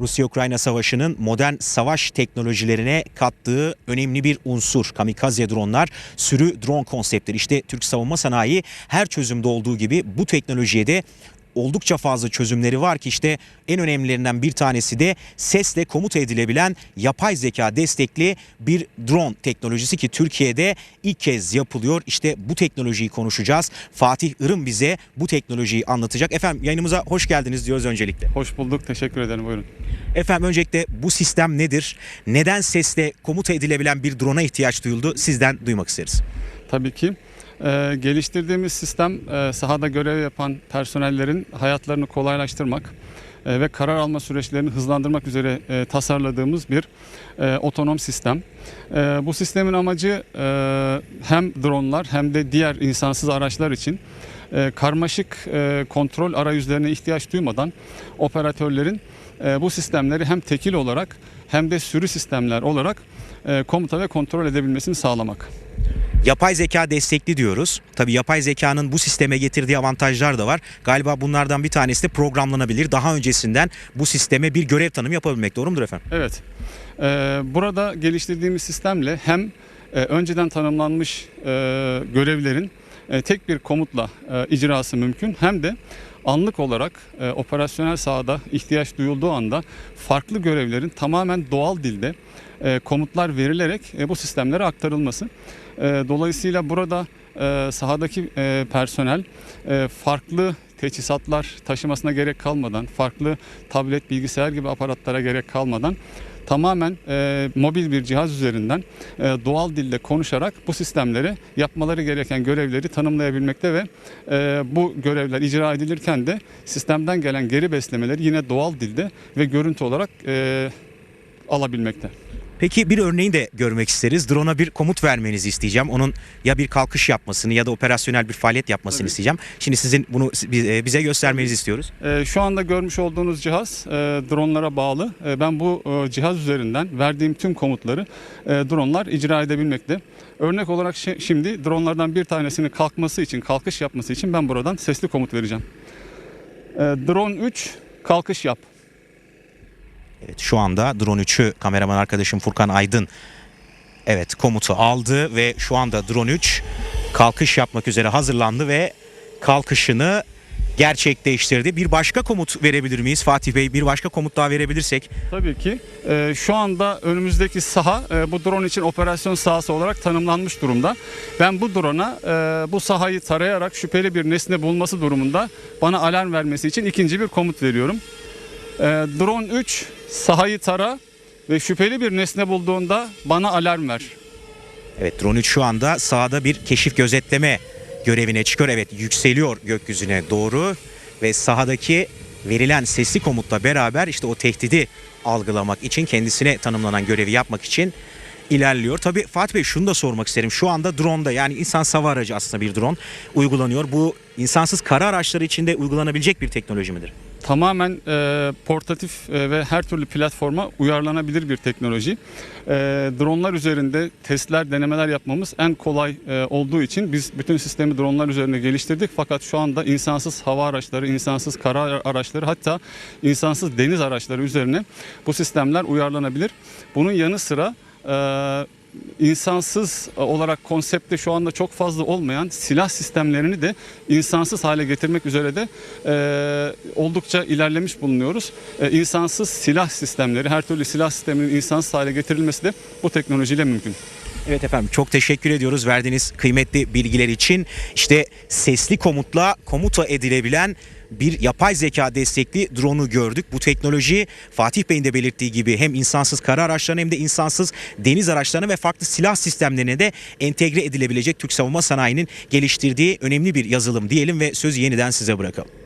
Rusya-Ukrayna savaşının modern savaş teknolojilerine kattığı önemli bir unsur. Kamikaze dronlar, sürü drone konseptleri. İşte Türk savunma sanayi her çözümde olduğu gibi bu teknolojiye de oldukça fazla çözümleri var ki işte en önemlilerinden bir tanesi de sesle komuta edilebilen yapay zeka destekli bir drone teknolojisi ki Türkiye'de ilk kez yapılıyor. İşte bu teknolojiyi konuşacağız. Fatih Irım bize bu teknolojiyi anlatacak. Efendim yayınımıza hoş geldiniz diyoruz öncelikle. Hoş bulduk. Teşekkür ederim. Buyurun. Efendim öncelikle bu sistem nedir? Neden sesle komuta edilebilen bir drone'a ihtiyaç duyuldu? Sizden duymak isteriz. Tabii ki e, geliştirdiğimiz sistem e, sahada görev yapan personellerin hayatlarını kolaylaştırmak e, ve karar alma süreçlerini hızlandırmak üzere e, tasarladığımız bir otonom sistem. Bu sistemin amacı hem dronlar hem de diğer insansız araçlar için karmaşık kontrol arayüzlerine ihtiyaç duymadan operatörlerin bu sistemleri hem tekil olarak hem de sürü sistemler olarak komuta ve kontrol edebilmesini sağlamak. Yapay zeka destekli diyoruz. Tabii yapay zekanın bu sisteme getirdiği avantajlar da var. Galiba bunlardan bir tanesi de programlanabilir. Daha öncesinden bu sisteme bir görev tanımı yapabilmek. Doğru mudur efendim? Evet. Ee, burada geliştirdiğimiz sistemle hem e, önceden tanımlanmış e, görevlerin e, tek bir komutla e, icrası mümkün hem de anlık olarak e, operasyonel sahada ihtiyaç duyulduğu anda farklı görevlerin tamamen doğal dilde e, komutlar verilerek e, bu sistemlere aktarılması. E, dolayısıyla burada sahadaki personel farklı teçhizatlar taşımasına gerek kalmadan, farklı tablet, bilgisayar gibi aparatlara gerek kalmadan tamamen e, mobil bir cihaz üzerinden e, doğal dilde konuşarak bu sistemleri yapmaları gereken görevleri tanımlayabilmekte ve e, bu görevler icra edilirken de sistemden gelen geri beslemeleri yine doğal dilde ve görüntü olarak e, alabilmekte. Peki bir örneğini de görmek isteriz. Drone'a bir komut vermenizi isteyeceğim. Onun ya bir kalkış yapmasını ya da operasyonel bir faaliyet yapmasını Tabii. isteyeceğim. Şimdi sizin bunu e, bize göstermenizi istiyoruz. E, şu anda görmüş olduğunuz cihaz e, dronlara bağlı. E, ben bu e, cihaz üzerinden verdiğim tüm komutları e, dronlar icra edebilmekte. Örnek olarak şi- şimdi dronlardan bir tanesinin kalkması için, kalkış yapması için ben buradan sesli komut vereceğim. E, drone 3 kalkış yap. Evet şu anda drone 3'ü kameraman arkadaşım Furkan Aydın evet komutu aldı ve şu anda drone 3 kalkış yapmak üzere hazırlandı ve kalkışını gerçekleştirdi. Bir başka komut verebilir miyiz Fatih Bey? Bir başka komut daha verebilirsek. Tabii ki. E, şu anda önümüzdeki saha e, bu drone için operasyon sahası olarak tanımlanmış durumda. Ben bu drone'a e, bu sahayı tarayarak şüpheli bir nesne bulması durumunda bana alarm vermesi için ikinci bir komut veriyorum. E, drone 3 sahayı tara ve şüpheli bir nesne bulduğunda bana alarm ver. Evet drone 3 şu anda sahada bir keşif gözetleme görevine çıkıyor. Evet yükseliyor gökyüzüne doğru ve sahadaki verilen sesli komutla beraber işte o tehdidi algılamak için kendisine tanımlanan görevi yapmak için ilerliyor. Tabii Fatih Bey şunu da sormak isterim. Şu anda drone'da yani insan hava aracı aslında bir drone uygulanıyor. Bu insansız kara araçları içinde uygulanabilecek bir teknoloji midir? Tamamen e, portatif e, ve her türlü platforma uyarlanabilir bir teknoloji. E, dronlar üzerinde testler, denemeler yapmamız en kolay e, olduğu için biz bütün sistemi dronlar üzerine geliştirdik. Fakat şu anda insansız hava araçları, insansız kara araçları hatta insansız deniz araçları üzerine bu sistemler uyarlanabilir. Bunun yanı sıra e, insansız olarak konsepte şu anda çok fazla olmayan silah sistemlerini de insansız hale getirmek üzere de e, oldukça ilerlemiş bulunuyoruz. E, insansız silah sistemleri, her türlü silah sisteminin insansız hale getirilmesi de bu teknolojiyle mümkün. Evet efendim çok teşekkür ediyoruz verdiğiniz kıymetli bilgiler için. İşte sesli komutla komuta edilebilen bir yapay zeka destekli drone'u gördük. Bu teknoloji Fatih Bey'in de belirttiği gibi hem insansız kara araçlarına hem de insansız deniz araçlarına ve farklı silah sistemlerine de entegre edilebilecek Türk savunma sanayinin geliştirdiği önemli bir yazılım diyelim ve sözü yeniden size bırakalım.